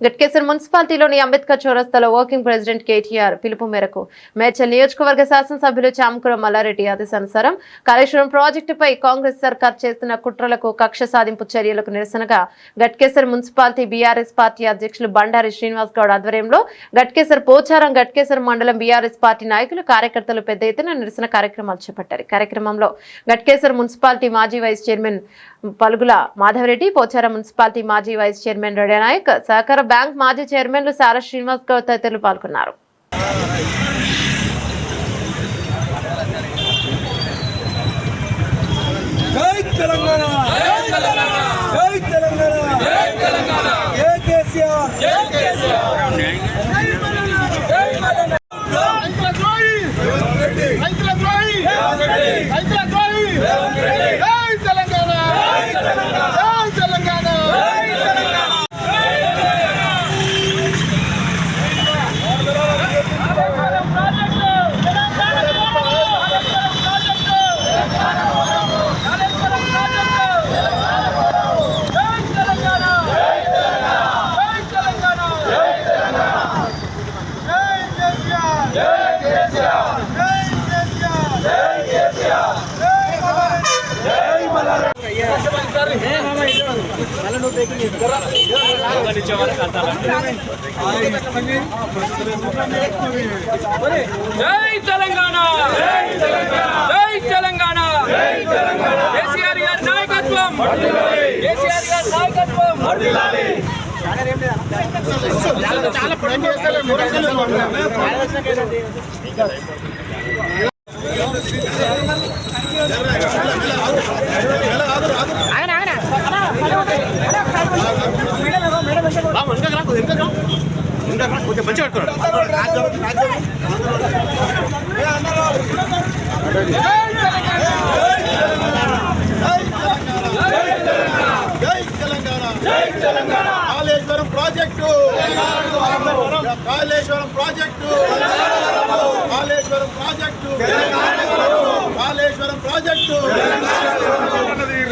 గట్కేసర్ మున్సిపాలిటీలోని అంబేద్కర్ చౌరస్తాలో working president KTR పిలుపు మేరకు మేడ్చల్ నియోజకవర్గ శాసనసభ్యులు చామకుర మల్లారెడ్డి ఆదేశానుసారం కాళేశ్వరం ప్రాజెక్టుపై కాంగ్రెస్ సర్కార్ చేస్తున్న కుట్రలకు కక్ష సాధింపు చర్యలకు నిరసనగా గట్కేసర్ మున్సిపాలిటీ బీఆర్ఎస్ పార్టీ అధ్యక్షులు బండారి శ్రీనివాస్ గౌడ్ ఆధ్వర్యంలో గట్కేసర్ పోచారం గట్కేసర్ మండలం బీఆర్ఎస్ పార్టీ నాయకులు కార్యకర్తలు పెద్ద ఎత్తున నిరసన కార్యక్రమాలు చేపట్టారు. కార్యక్రమంలో గట్కేసర్ మున్సిపాలిటీ మాజీ vice chairman Palugula Madhava Reddy Pocharam municipality మాజీ వైస్ చైర్మన్ రెడ్డి నాయక్ సహకార ఆంధ్ర బ్యాంక్ మాజీ చైర్మన్లు సారా శ్రీనివాస్ గౌడ్ తదితరులు పాల్గొన్నారు. తెలంగాణ! జై తెలంగాణ! జై తెలంగాణ! కేసీఆర్ గారి నాయకత్వం! కేసీఆర్ గారి నాయకత్వం! చాలా తెలంగాణ జై Telangana. Kaleshwaram project Kaleshwaram project Kaleshwaram project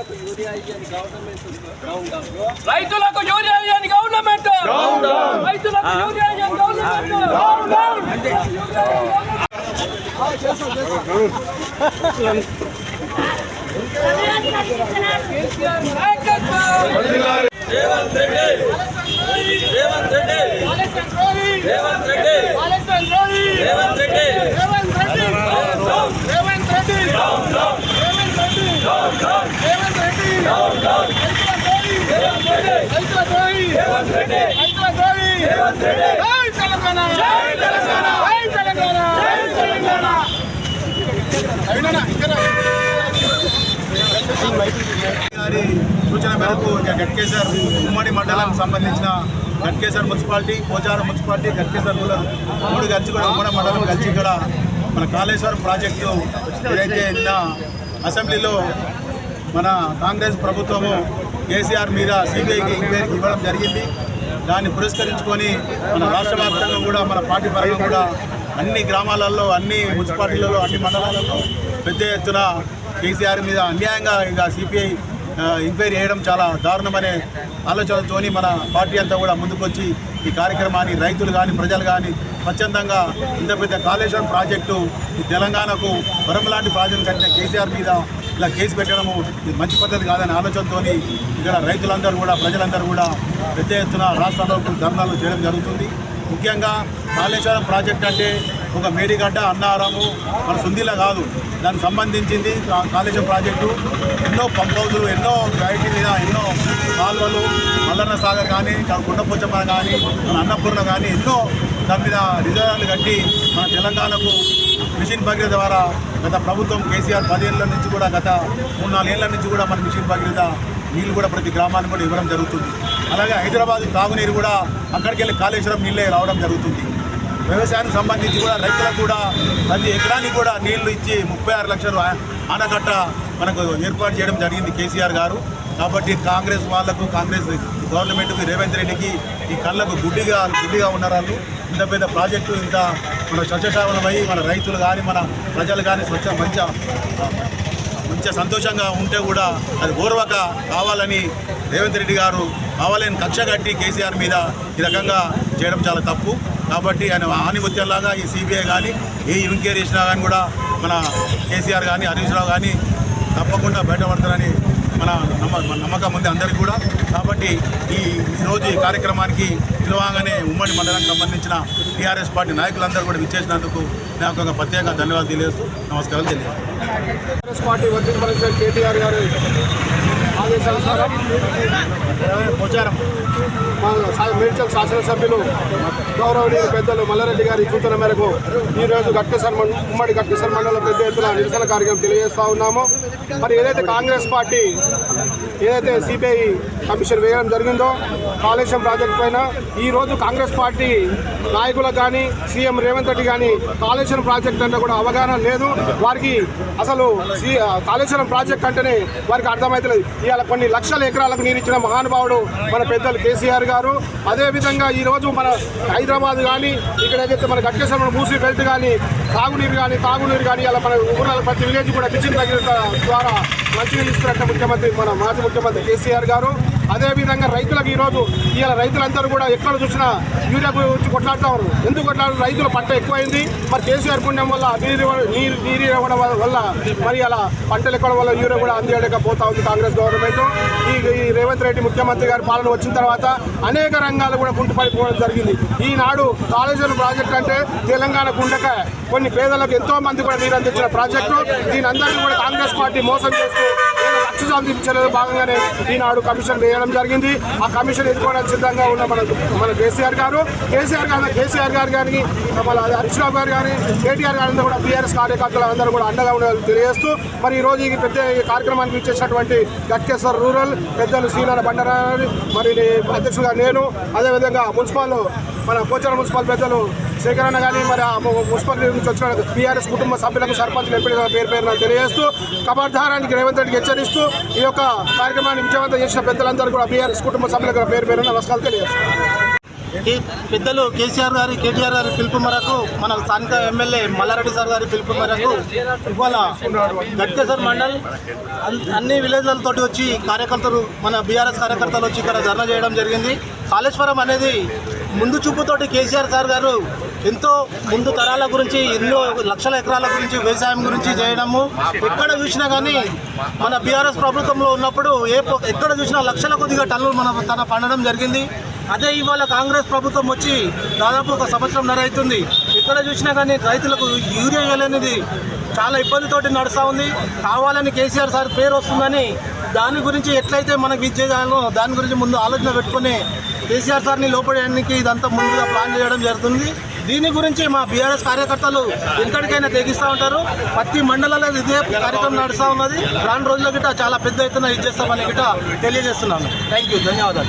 రైతులకు యూరియా ఇయ్యని గవర్నమెంట్ రైతులకు యూరియా ఇయ్యని గవర్నమెంట్ రేవంత్ రెడ్డి. రేవంత్ రెడ్డి. రేవంత్ రెడ్డి రేవంత్ రెడ్డి రేవంత్ రెడ్డి రేవంత్ రెడ్డి రేవంత్ రెడ్డి రైతుల ద్రోహి రేవంత్ రెడ్డి. రేవంత్ రెడ్డి. జై తెలంగాణ. జై తెలంగాణ జై తెలంగాణ జై తెలంగాణ గారి సూచన మేరకు ఇంకా గట్కేసర్ ఉమ్మడి మండలానికి సంబంధించిన Ghatkesar municipality Pocharam municipality Ghatkesar rural మూడు కలిసి కూడా ఉమ్మడి మండలం కలిసి ఇక్కడ మన కాళేశ్వరం ప్రాజెక్టు ఏదైతే నిన్న అసెంబ్లీలో మన కాంగ్రెస్ ప్రభుత్వము కేసీఆర్ మీద సిబిఐకి ఎంక్వైరీకి ఇవ్వడం జరిగింది. దాన్ని పురస్కరించుకొని మన రాష్ట్ర వ్యాప్తంగా కూడా మన పార్టీ పరంగా కూడా అన్ని గ్రామాలలో అన్ని మున్సిపాలిటీలలో అన్ని మండలాలలో పెద్ద ఎత్తున కేసీఆర్ మీద అన్యాయంగా ఇక సిపిఐ ఎంక్వైరీ చేయడం చాలా దారుణమనే ఆలోచనతోని మన పార్టీ అంతా కూడా ముందుకొచ్చి ఈ కార్యక్రమాన్ని రైతులు కానీ ప్రజలు కానీ స్వచ్ఛందంగా ఇంత పెద్ద కాళేశ్వరం ప్రాజెక్టు ఈ తెలంగాణకు వరం లాంటి ప్రాజెక్టు కట్టిన కేసీఆర్ మీద ఇలా కేసు పెట్టడము ఇది మంచి పద్ధతి కాదనే ఆలోచనతోని ఇక్కడ రైతులందరూ కూడా ప్రజలందరూ కూడా పెద్ద ఎత్తున రాష్ట్రాల్లో ధర్నాలు చేయడం జరుగుతుంది. ముఖ్యంగా కాళేశ్వరం ప్రాజెక్ట్ అంటే ఒక మేడిగడ్డ అన్నారము మన సుందిలా కాదు. దానికి సంబంధించింది కాళేశ్వరం ప్రాజెక్టు. ఎన్నో పంప్ హౌజులు ఎన్నో ఐటీ మీద ఎన్నో కాలువలు మల్లన్న సాగర్ కానీ గుండపోచమ్మ కానీ మన అన్నపూర్ణ కానీ ఎన్నో దాని మీద రిజర్వాయర్లు కట్టి మన తెలంగాణకు మిషన్ భగీరథ ద్వారా గత ప్రభుత్వం కేసీఆర్ పదేళ్ళ నుంచి కూడా గత మూడు నాలుగేళ్ళ నుంచి కూడా మన మిషన్ భగీరథ నీళ్ళు కూడా ప్రతి గ్రామానికి కూడా ఇవ్వడం జరుగుతుంది. అలాగే హైదరాబాద్ తాగునీరు కూడా అక్కడికి వెళ్ళి కాళేశ్వరం నీళ్ళే రావడం జరుగుతుంది. వ్యవసాయానికి సంబంధించి కూడా రైతులకు కూడా ప్రతి ఎకరానికి కూడా నీళ్ళు ఇచ్చి ముప్పై ఆరు లక్షలు ఆనకట్ట మనకు ఏర్పాటు చేయడం జరిగింది కేసీఆర్ గారు. కాబట్టి కాంగ్రెస్ వాళ్ళకు కాంగ్రెస్ గవర్నమెంట్కి రేవంత్ రెడ్డికి ఈ కళ్ళకు గుడ్డిగా గుడ్డిగా ఉన్నారు వాళ్ళు. ఇంత పెద్ద ప్రాజెక్టు ఇంత మన స్వచ్ఛశావనమై మన రైతులు కానీ మన ప్రజలు కానీ స్వచ్ఛ మంచి మంచిగా సంతోషంగా ఉంటే కూడా అది ఓర్వక కావాలని రేవంత్ రెడ్డి గారు కావాలని కక్ష కట్టి కేసీఆర్ మీద ఈ రకంగా చేయడం చాలా తప్పు. కాబట్టి ఆయన ఆనిముత్యంలాగా ఈ సిబిఐ కానీ ఏ ఎంక్వైరీ చేసినా కానీ కూడా మన కేసీఆర్ కానీ హరీష్ రావు కానీ తప్పకుండా బయటపడతారని మన నమ్మ నమ్మకం ఉంది అందరికీ కూడా. కాబట్టి ఈ ఈరోజు ఈ కార్యక్రమానికి పిలవగానే ఉమ్మడి మండలానికి సంబంధించిన టీఆర్ఎస్ పార్టీ నాయకులందరూ కూడా విచ్చేసినందుకు నాకు ఒక ప్రత్యేక ధన్యవాదాలు తెలియజేస్తూ నమస్కారాలు తెలియజేస్తాను పార్టీ వర్కింగ్ ప్రెసిడెంట్ కేటీఆర్ గారి ఆదేశానుసారం ప్రచారం. మా మేడ్చల్ శాసనసభ్యులు గౌరవనీయ పెద్దలు మల్లారెడ్డి గారి సూచన మేరకు ఈరోజు గట్కేశ్వర మండ- ఉమ్మడి గట్కేశ్వర మండలం పెద్ద ఎత్తున నిరసన కార్యక్రమం తెలియజేస్తా ఉన్నాము. మరి ఏదైతే కాంగ్రెస్ పార్టీ ఏదైతే సిబిఐ కమిషన్ వేయడం జరిగిందో కాళేశ్వరం ప్రాజెక్ట్ పైన ఈ రోజు కాంగ్రెస్ పార్టీ నాయకులకు కానీ సీఎం రేవంత్ రెడ్డి కానీ కాళేశ్వరం ప్రాజెక్ట్ అంటే కూడా అవగాహన లేదు. వారికి అసలు సి- కాళేశ్వరం ప్రాజెక్ట్ అంటేనే వారికి అర్థమవుతలేదు ఇవాళ కొన్ని లక్షల ఎకరాలకు నీరిచ్చిన మహానుభావుడు మన పెద్దలు కేసీఆర్ గారు. అదేవిధంగా ఈ రోజు మన హైదరాబాద్ కానీ ఇక్కడ ఏదైతే మన గట్కేశ్వరం మూసి బెల్ట్ కానీ తాగునీరు కానీ తాగునీరు కానీ ఇలా మన ఊరాల ప్రతి విలేజ్ కూడా కిచెన్ తగిన ద్వారా మంచినీళ్ళు ఇస్తున్నట్టు ముఖ్యమంత్రి మన మాజీ ముఖ్యమంత్రి కేసీఆర్ గారు. అదేవిధంగా రైతులకు ఈరోజు ఇవాళ రైతులందరూ కూడా ఎక్కడ చూసినా యూరియా గురించి కొట్లాడుతూ ఎందుకు కొట్లాడు రైతుల పంట ఎక్కువైంది. మరి కేసీఆర్ పుణ్యం వల్ల నీరు నీరు నీరు ఇవ్వడం వల్ల- మరి అలా పంటలు ఎక్కడం వల్ల యూరియా కూడా అందజేయలేకపోతా ఉంది కాంగ్రెస్ గవర్నమెంట్. ఈ రేవంత్ రెడ్డి ముఖ్యమంత్రి గారి పాలన వచ్చిన తర్వాత అనేక రంగాలు కూడా గుంటుపడిపోవడం జరిగింది. ఈనాడు కాళేశ్వరం ప్రాజెక్ట్ అంటే తెలంగాణ గుండెక. కొన్ని పేదలకు ఎంతో మంది కూడా నీరు అందించిన ప్రాజెక్టు. దీని అందరినీ కూడా కాంగ్రెస్ పార్టీ మోసం చేస్తూ ఏదో లక్ష భాగంగానే ఈనాడు కమిషన్ వేయడం జరిగింది. ఆ కమిషన్ ఎదుర్కోవడానికి సిద్ధంగా ఉన్న మన మన కేసీఆర్ గారు. కేసీఆర్ గారు కేసీఆర్ గారు కానీ మన హరీష్ రావు గారు కానీ కేటీఆర్ గారు అందరూ కూడా బీఆర్ఎస్ కార్యకర్తలు అందరూ కూడా అండగా ఉండాలని తెలియజేస్తూ మరి ఈ రోజు ఈ పెద్ద కార్యక్రమానికి ఇచ్చేసినటువంటి గట్కేశ్వర్ రూరల్ పెద్దలు శ్రీనారాయణ బండారాయణ మరి నే- అధ్యక్షులుగా నేను అదేవిధంగా మున్సిపల్ మన కోచార మున్సిపల్ పెద్దలు సేకరణ కానీ మరి ఆ మున్సిపల్ నుంచి వచ్చిన బీఆర్ఎస్ కుటుంబ సభ్యులకు సర్పంచ్ ఎంపీలుగా పేరు పేరున తెలియజేస్తూ కబర్ధారానికి రేవంత్ రెడ్డికి హెచ్చరిస్తూ ఈ యొక్క కార్యక్రమాన్ని విజయవంతం చేసిన పెద్దలందరూ కూడా బీఆర్ఎస్ కుటుంబ సభ్యులకు పేరు పేరున నమస్కారాలు తెలియజేస్తారు పెద్దలు కేసీఆర్ గారి కేటీఆర్ గారి పిలుపు మేరకు మన స్థానిక ఎమ్మెల్యే మల్లారెడ్డి సార్ గారి పిలుపు మేరకు ఇవాళ గట్కేశ్వర్ మండల్ అన్- అన్ని విలేజ్లతో వచ్చి కార్యకర్తలు మన బీఆర్ఎస్ కార్యకర్తలు వచ్చి ఇక్కడ ధర్నా చేయడం జరిగింది. కాళేశ్వరం అనేది ముందు చూపుతోటి కేసీఆర్ సార్ గారు ఎంతో ముందు తరాల గురించి ఎన్నో లక్షల ఎకరాల గురించి వ్యవసాయం గురించి చేయడము. ఎక్కడ చూసినా కానీ మన బీఆర్ఎస్ ప్రభుత్వంలో ఉన్నప్పుడు ఏ ఎక్కడ చూసినా లక్షల కొద్దిగా టన్నులు మన తన పండడం జరిగింది. అదే ఇవాళ కాంగ్రెస్ ప్రభుత్వం వచ్చి దాదాపు ఒక సంవత్సరం అవుతుంది ఎక్కడ చూసినా కానీ రైతులకు యూరియా వేయలేనిది చాలా ఇబ్బందితోటి నడుస్తూ ఉంది. కావాలని కేసీఆర్ సార్ పేరు వస్తుందని దాని గురించి ఎట్లయితే మనకి ఇది దాని గురించి ముందు ఆలోచన పెట్టుకుని కేసీఆర్ సార్ని లోపడడానికి ఇదంతా ముందుగా ప్లాన్ చేయడం జరుగుతుంది. దీని గురించి మా బీఆర్ఎస్ కార్యకర్తలు ఎక్కడికైనా తెగిస్తూ ఉంటారు. ప్రతి మండలంలో ఇదే కార్యక్రమం నడుస్తూ ఉన్నది. రాను రోజుల గిట్ట చాలా పెద్ద ఎత్తున ఇది చేస్తామని గిట్ట తెలియజేస్తున్నాను. థ్యాంక్ యూ ధన్యవాదాలు.